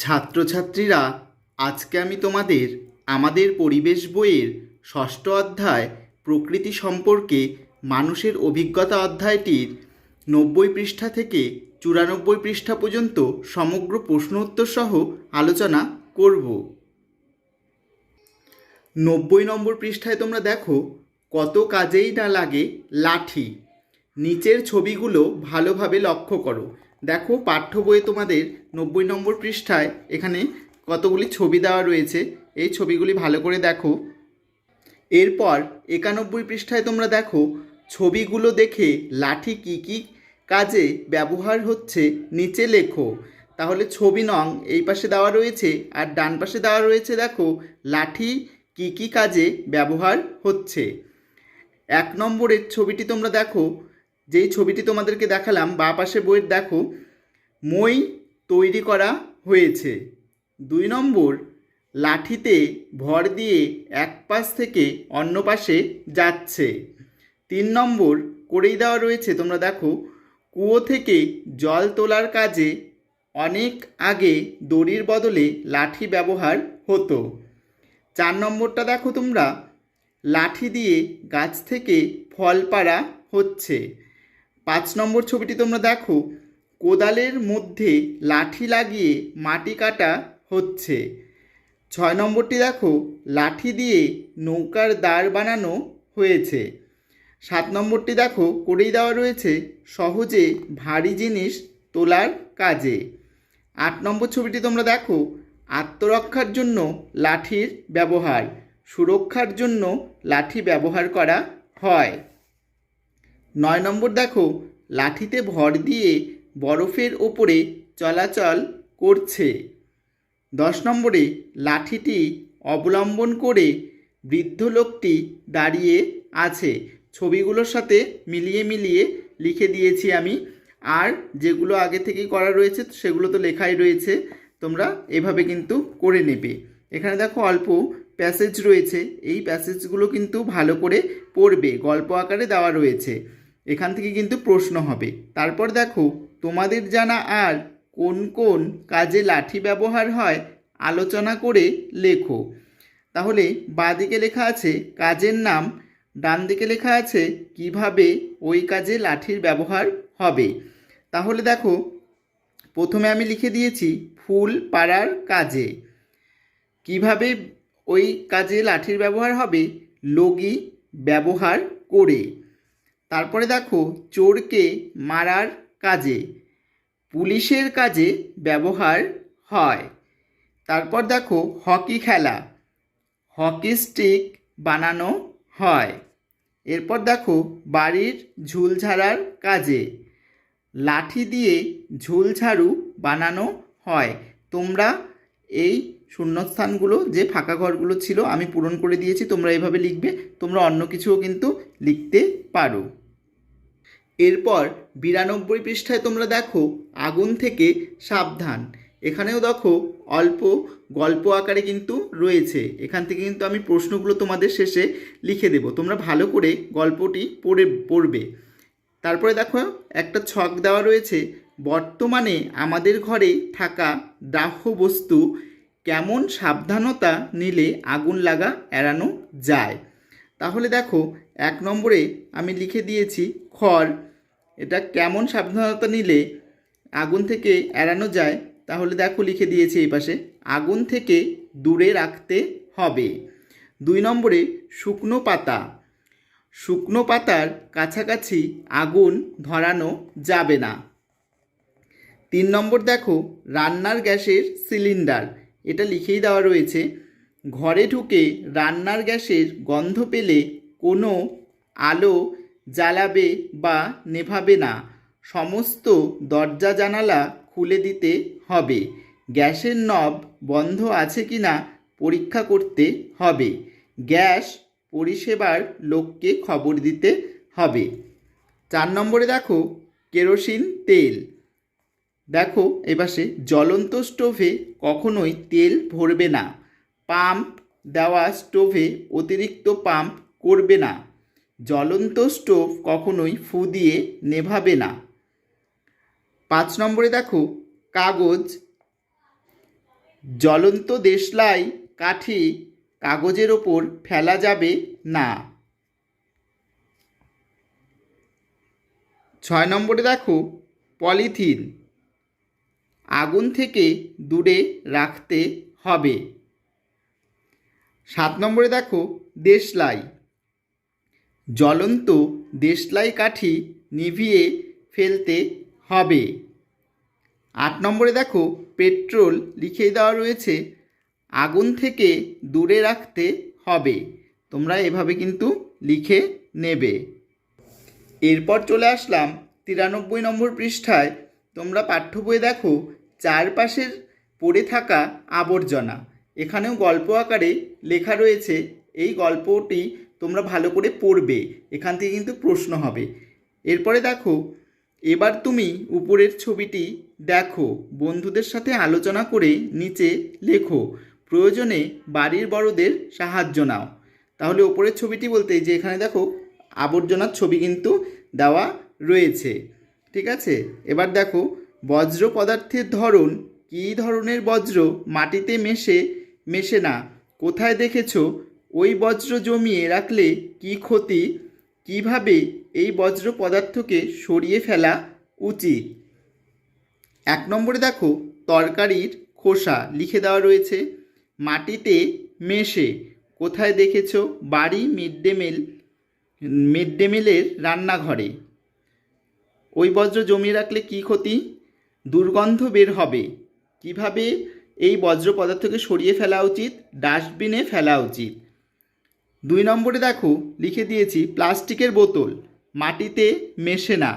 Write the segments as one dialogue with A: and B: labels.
A: ছাত্রছাত্রীরা, আজকে আমি তোমাদের আমাদের পরিবেশ বইয়ের ষষ্ঠ অধ্যায় প্রকৃতি সম্পর্কে মানুষের অভিজ্ঞতা অধ্যায়টির নব্বই পৃষ্ঠা থেকে চুরানব্বই পৃষ্ঠা পর্যন্ত সমগ্র প্রশ্ন উত্তর সহ আলোচনা করব। নব্বই নম্বর পৃষ্ঠায় তোমরা দেখো, কত কাজেই না লাগে লাঠি। নিচের ছবিগুলো ভালোভাবে লক্ষ্য করো। দেখো পাঠ্য বইয়ে তোমাদের নব্বই নম্বর পৃষ্ঠায় এখানে কতগুলি ছবি দেওয়া রয়েছে। এই ছবিগুলি ভালো করে দেখো। এরপর একানব্বই পৃষ্ঠায় তোমরা দেখো, ছবিগুলো দেখে লাঠি কি কি কাজে ব্যবহার হচ্ছে নিচে লেখো। তাহলে ছবি নং, এই পাশে দেওয়া রয়েছে আর ডান পাশে দেওয়া রয়েছে দেখো, লাঠি কি কি কাজে ব্যবহার হচ্ছে। এক নম্বরের ছবিটি তোমরা দেখো যেই ছবিটি তোমাদেরকে দেখালাম, বা পাশে বইয়ের দেখো, মই তৈরি করা হয়েছে। দুই নম্বর, লাঠিতে ভর দিয়ে এক পাশ থেকে অন্য পাশে যাচ্ছে। তিন নম্বর, করেই দেওয়া রয়েছে, তোমরা দেখো, কুয়ো থেকে জল তোলার কাজে অনেক আগে দড়ির বদলে লাঠি ব্যবহার হতো। চার নম্বরটা দেখো তোমরা, লাঠি দিয়ে গাছ থেকে ফল পাড়া হচ্ছে। পাঁচ নম্বর ছবিটি তোমরা দেখো। কোদালের মধ্যে লাঠি লাগিয়ে মাটি কাটা হচ্ছে। ছয় নম্বরটি দেখো, লাঠি দিয়ে নৌকার দাঁড় বানানো হয়েছে। সাত নম্বরটি দেখো, করেই দেওয়া রয়েছে সহজে ভারী জিনিস তোলার কাজে। আট নম্বর ছবিটি তোমরা দেখো, আত্মরক্ষার জন্য লাঠির ব্যবহার, সুরক্ষার জন্য লাঠি ব্যবহার করা হয়। নয় নম্বর দেখো, লাঠিতে ভর দিয়ে বরফের ওপরে চলাচল করছে। দশ নম্বরে, লাঠিটি অবলম্বন করে বৃদ্ধ লোকটি দাঁড়িয়ে আছে। ছবিগুলোর সাথে মিলিয়ে মিলিয়ে লিখে দিয়েছি আমি। আর যেগুলো আগে থেকেই করা রয়েছে, সেগুলো তো লেখাই রয়েছে। তোমরা এভাবে কিন্তু করে নেবে। এখানে দেখো অল্প প্যাসেজ রয়েছে। এই প্যাসেজগুলো কিন্তু ভালো করে পড়বে। গল্প আকারে দেওয়া রয়েছে। এখান থেকে কিন্তু প্রশ্ন হবে। তারপর দেখো, তোমাদের জানা আর কোন কোন কাজে লাঠি ব্যবহার হয় আলোচনা করে লেখো। তাহলে বাঁদিকে লেখা আছে, কাজের নাম। ডান দিকে লেখা আছে, কীভাবে ওই কাজে লাঠির ব্যবহার হবে। তাহলে দেখো, প্রথমে আমি লিখে দিয়েছি, ফুল পাড়ার কাজে। কীভাবে ওই কাজে লাঠির ব্যবহার হবে? লগি ব্যবহার করে। তারপরে দেখো, চোরকে মারার কাজে, পুলিশের কাজে ব্যবহার হয়। তারপর দেখো, হকি খেলা, হকি স্টিক বানানো হয়। এরপর দেখো, বাড়ির ঝুল ঝাড়ার কাজে, লাঠি দিয়ে ঝুলঝাড়ু বানানো হয়। তোমরা এই শূন্যস্থানগুলো, যে ফাঁকা ঘরগুলো ছিল, আমি পূরণ করে দিয়েছি, তোমরা এভাবে লিখবে, তোমরা অন্য কিছুও কিন্তু লিখতে পারো। এরপর বিরানব্বই পৃষ্ঠায় তোমরা দেখো, আগুন থেকে সাবধান। এখানেও দেখো, অল্প গল্প আকারে কিন্তু রয়েছে। এখান থেকে কিন্তু আমি প্রশ্নগুলো তোমাদের শেষে লিখে দেব। তোমরা ভালো করে গল্পটি পড়ে, পড়বে। তারপরে দেখো, একটা ছক দেওয়া রয়েছে, বর্তমানে আমাদের ঘরে থাকা দাহ্য বস্তু কেমন সাবধানতা নিলে আগুন লাগা এড়ানো যায়? তাহলে দেখো, এক নম্বরে আমি লিখে দিয়েছি, খড়। এটা কেমন সাবধানতা নিলে আগুন থেকে এড়ানো যায়, তাহলে দেখো লিখে দিয়েছে এই পাশে, আগুন থেকে দূরে রাখতে হবে। দুই নম্বরে শুকনো পাতা। শুকনো পাতার কাছাকাছি আগুন ধরানো যাবে না। তিন নম্বর দেখো, রান্নার গ্যাসের সিলিন্ডার। এটা লিখেই দেওয়া রয়েছে, ঘরে ঢুকে রান্নার গ্যাসের গন্ধ পেলে কোনো আলো জ্বালাবে বা নেভাবে না, সমস্ত দরজা জানালা খুলে দিতে হবে। গ্যাসের নব বন্ধ আছে কি না পরীক্ষা করতে হবে। গ্যাস পরিষেবার লোককে খবর দিতে হবে। চার নম্বরে দেখো, কেরোসিন তেল। দেখো, এপাশে জ্বলন্ত স্টোভে কখনোই তেল ভরবে না। পাম্প দেওয়া স্টোভে অতিরিক্ত পাম্প করবে না। জ্বলন্ত স্টোভ কখনোই ফু দিয়ে নেভাবে না। পাঁচ নম্বরে দেখো, কাগজ। জ্বলন্ত দেশলাই কাঠি কাগজের ওপর ফেলা যাবে না। ছয় নম্বরে দেখো, পলিথিন। আগুন থেকে দূরে রাখতে হবে। সাত নম্বরে দেখো, দেশলাই। জ্বলন্ত দেশলাই কাঠি নিভিয়ে ফেলতে হবে। আট নম্বরে দেখো, পেট্রোল লিখে দেওয়া রয়েছে, আগুন থেকে দূরে রাখতে হবে। তোমরা এভাবে কিন্তু লিখে নেবে। এরপর চলে আসলাম তিরানব্বই নম্বর পৃষ্ঠায়। তোমরা পাঠ্য বইয়ে দেখো, চারপাশের পড়ে থাকা আবর্জনা। এখানেও গল্প আকারে লেখা রয়েছে। এই গল্পটি তোমরা ভালো করে পড়বে। এখান থেকে কিন্তু প্রশ্ন হবে। এরপরে দেখো, এবার তুমি উপরের ছবিটি দেখো। বন্ধুদের সাথে আলোচনা করে নিচে লেখো, প্রয়োজনে বাড়ির বড়দের সাহায্য নাও। তাহলে উপরের ছবিটি বলতে যে এখানে দেখো, আবর্জনার ছবি কিন্তু দেওয়া রয়েছে। ঠিক আছে? এবার দেখো, বজ্র পদার্থের ধরন, কী ধরনের বজ্র মাটিতে মেশে মেশে না? কোথায় দেখেছ? ওই বজ্র জমিয়ে রাখলে কি ক্ষতি? কীভাবে এই বজ্র পদার্থকে সরিয়ে ফেলা উচিত? এক নম্বরে দেখো, তরকারির খোসা লিখে দেওয়া রয়েছে। মাটিতে মেশে। কোথায় দেখেছ? বাড়ি mid day meal, mid day মিলের রান্নাঘরে। ওই বজ্র জমিয়ে রাখলে কি ক্ষতি? দুর্গন্ধ বের হবে। কীভাবে এই বজ্র পদার্থকে সরিয়ে ফেলা উচিত? ডাস্টবিনে ফেলা উচিত। দুই নম্বরে দেখো, লিখে দিয়েছি, প্লাস্টিকের বোতল, মাটিতে মেশে না।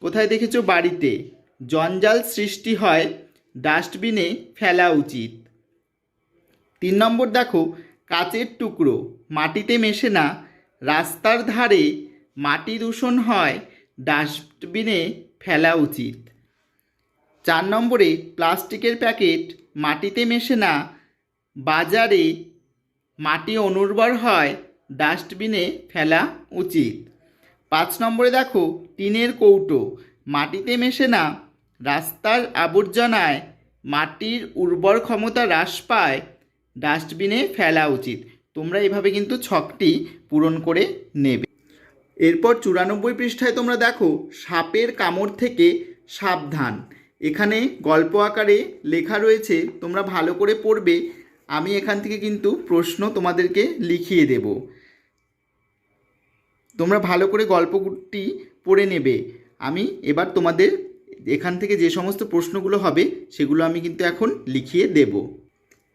A: কোথায় দেখেছ? বাড়িতে। জঞ্জাল সৃষ্টি হয়, ডাস্টবিনে ফেলা উচিত। তিন নম্বর দেখো, কাচের টুকরো, মাটিতে মেশে না, রাস্তার ধারে মাটি দূষণ হয়, ডাস্টবিনে ফেলা উচিত। চার নম্বরে, প্লাস্টিকের প্যাকেট মাটিতে মেশে না, বাজারে মাটি অনুর্বর হয়, ডাস্টবিনে ফেলা উচিত। পাঁচ নম্বরে দেখো, টিনের কৌটো। মাটিতে মেশে না, রাস্তার আবর্জনায় মাটির উর্বর ক্ষমতা হ্রাস পায়, ডাস্টবিনে ফেলা উচিত। তোমরা এভাবে কিন্তু ছকটি পূরণ করে নেবে। এরপর চুরানব্বই পৃষ্ঠায় তোমরা দেখো, সাপের কামড় থেকে সাবধান। এখানে গল্প আকারে লেখা রয়েছে, তোমরা ভালো করে পড়বে আমি এখান থেকে কিন্তু প্রশ্ন তোমাদেরকে লিখিয়ে দেব। তোমরা ভালো করে গল্পটি পড়ে নেবে। আমি এবার তোমাদের এখান থেকে যে সমস্ত প্রশ্নগুলো হবে, সেগুলো আমি কিন্তু এখন লিখিয়ে দেব।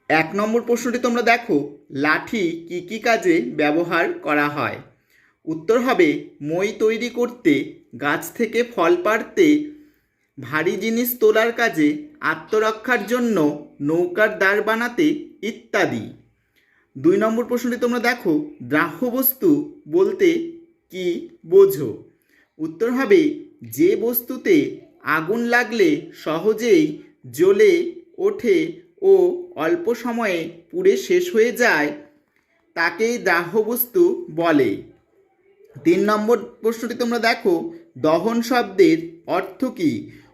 A: এক নম্বর প্রশ্নটি তোমরা দেখো, লাঠি কি কি কাজে ব্যবহার করা হয়? উত্তর হবে, মই তৈরি করতে, গাছ থেকে ফল পাড়তে, ভারী জিনিস তোলার কাজে, আত্মরক্ষার জন্য নৌকার দ্বার বানাতে ইত্যাদি। দুই নম্বর প্রশ্নটি তোমরা দেখো দ্রাহ্য বস্তু বলতে কি বোঝো? উত্তর হবে, যে বস্তুতে আগুন লাগলে সহজেই জ্বলে ওঠে ও অল্প সময়ে পুড়ে শেষ হয়ে যায়, তাকেই দাহ্য বস্তু বলে। তিন নম্বর প্রশ্নটি তোমরা দেখো, দহন শব্দের অর্থ কী?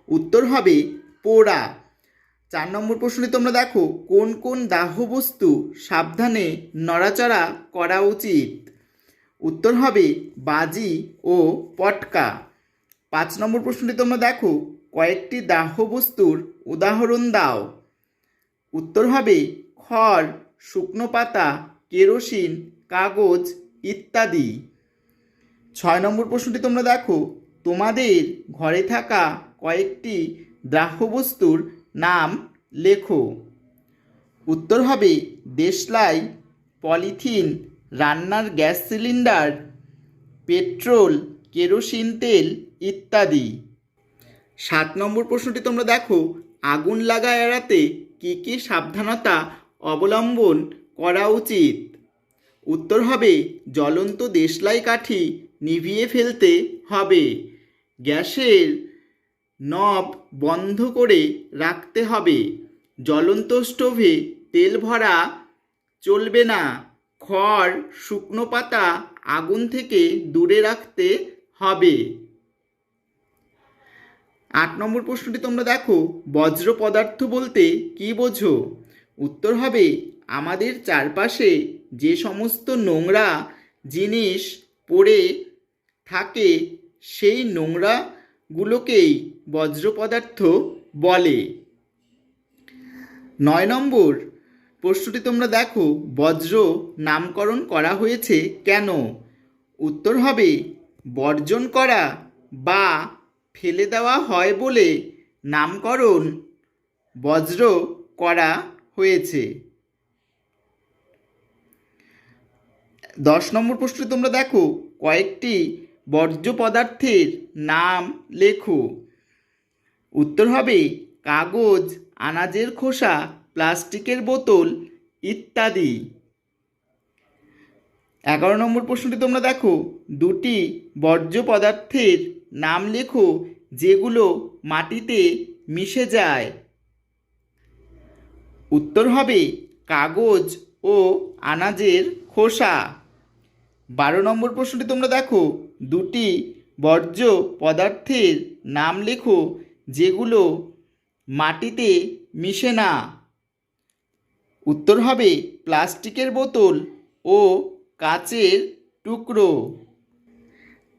A: উত্তর হবে, পোড়া। চার নম্বর প্রশ্নটি তোমরা দেখো, কোন কোন দাহ বস্তু সাবধানে নড়াচড়া করা উচিত? উত্তর হবে বাজি ও পটকা। পাঁচ নম্বর প্রশ্নটি তোমরা দেখো, কয়েকটি দাহ বস্তুর উদাহরণ দাও। উত্তর হবে খড়, শুকনো পাতা, কেরোসিন, কাগজ ইত্যাদি। ছয় নম্বর প্রশ্নটি তোমরা দেখো, তোমাদের ঘরে থাকা কয়েকটি দাহ্য বস্তুর নাম লেখো। উত্তর হবে দেশলাই, পলিথিন, রান্নার গ্যাস সিলিন্ডার, পেট্রোল, কেরোসিন তেল ইত্যাদি। সাত নম্বর প্রশ্নটি তোমরা দেখো, আগুন লাগা এড়াতে কী কী সাবধানতা অবলম্বন করা উচিত? উত্তর হবে, জ্বলন্ত দেশলাই কাঠি নিভিয়ে ফেলতে হবে। গ্যাসের নব বন্ধ করে রাখতে হবে। জ্বলন্ত স্টোভে তেল ভরা চলবে না। খড়, শুকনো পাতা আগুন থেকে দূরে রাখতে হবে। আট নম্বর প্রশ্নটি তোমরা দেখো, বজ্র পদার্থ বলতে কি বোঝো? উত্তর হবে, আমাদের চারপাশে যে সমস্ত নোংরা জিনিস পড়ে থাকে, সেই নোংরাগুলোকেই বজ্র পদার্থ বলে। নয় নম্বর, প্রশ্নটি তোমরা দেখো, বজ্র নামকরণ করা হয়েছে কেন? উত্তর হবে, বর্জন করা বা ফেলে দেওয়া হয় বলে নামকরণ বজ্র করা হয়েছে। দশ নম্বর প্রশ্নটি তোমরা দেখো, কয়েকটি বর্জ্য পদার্থের নাম লেখো। উত্তর হবে কাগজ, আনাজের খোসা, প্লাস্টিকের বোতল ইত্যাদি। এগারো নম্বর প্রশ্নটি তোমরা দেখো। দুটি বর্জ্য পদার্থের নাম লেখো যেগুলো মাটিতে মিশে যায়। উত্তর হবে কাগজ ও আনাজের খোসা। বারো নম্বর প্রশ্নটি তোমরা দেখো। দুটি বর্জ্য পদার্থের নাম লেখো যেগুলো মাটিতে মিশে না। উত্তর হবে প্লাস্টিকের বোতল ও কাচের টুকরো।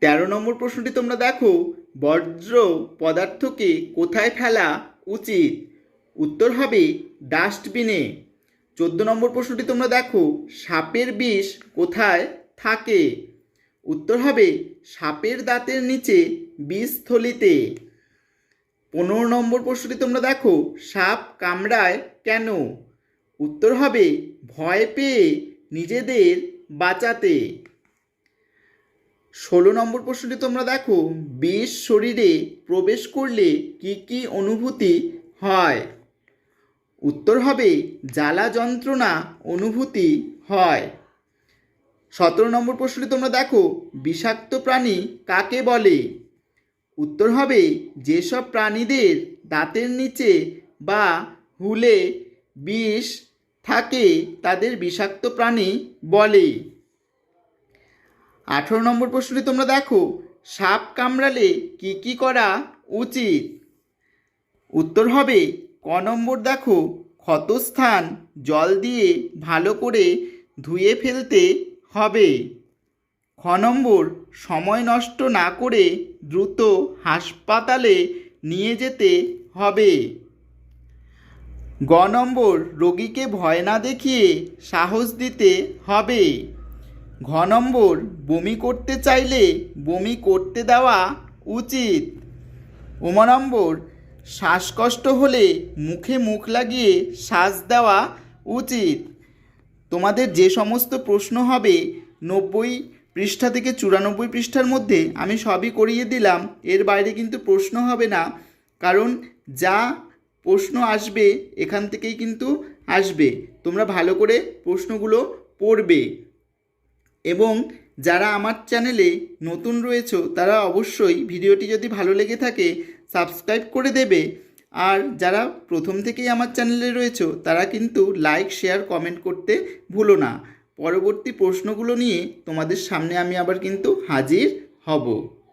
A: তেরো নম্বর প্রশ্নটি তোমরা দেখো, বর্জ্য পদার্থকে কোথায় ফেলা উচিত? উত্তর হবে ডাস্টবিনে। চোদ্দ নম্বর প্রশ্নটি তোমরা দেখো, সাপের বিষ কোথায় থাকে? উত্তর হবে সাপের দাঁতের নিচে বিষথলিতে পনেরো নম্বর প্রশ্নটি তোমরা দেখো, সাপ কামড়ায় কেন? উত্তর হবে ভয় পেয়ে নিজেদের বাঁচাতে। ষোলো নম্বর প্রশ্নটি তোমরা দেখো, বিষ শরীরে প্রবেশ করলে কি কি অনুভূতি হয়? উত্তর হবে জ্বালা যন্ত্রণা অনুভূতি হয়। সতেরো নম্বর প্রশ্নটি তোমরা দেখো, বিষাক্ত প্রাণী কাকে বলে? উত্তর হবে, যেসব প্রাণীদের দাঁতের নিচে বা হুলে বিষ থাকে, তাদের বিষাক্ত প্রাণী বলে। আঠেরো নম্বর প্রশ্নটি তোমরা দেখো, সাপ কামড়ালে কি কি করা উচিত? উত্তর হবে, ক নম্বর দেখো, ক্ষতস্থান জল দিয়ে ভালো করে ধুয়ে ফেলতে হবে। খ নম্বর, সময় নষ্ট না করে দ্রুত হাসপাতালে নিয়ে যেতে হবে। গ নম্বর, রোগীকে ভয় না দেখিয়ে সাহস দিতে হবে। ঘ নম্বর, বমি করতে চাইলে বমি করতে দেওয়া উচিত। উম নম্বর, শ্বাসকষ্ট হলে মুখে মুখ লাগিয়ে শ্বাস দেওয়া উচিত। তোমাদের যে সমস্ত প্রশ্ন হবে নব্বই পৃষ্ঠা থেকে চুরানব্বই পৃষ্ঠার মধ্যে আমি সবই করিয়ে দিলাম। এর বাইরে কিন্তু প্রশ্ন হবে না। কারণ যা প্রশ্ন আসবে এখান থেকেই কিন্তু আসবে। তোমরা ভালো করে প্রশ্নগুলো পড়বে। এবং যারা আমার চ্যানেলে নতুন রয়েছে, তারা অবশ্যই ভিডিওটি যদি ভালো লেগে থাকে, সাবস্ক্রাইব করে দেবে। আর যারা প্রথম থেকেই আমার চ্যানেলে রয়েছে, তারা কিন্তু লাইক শেয়ার কমেন্ট করতে ভুলো না। পরবর্তী প্রশ্নগুলো নিয়ে তোমাদের সামনে আমি আবার কিন্তু হাজির হব।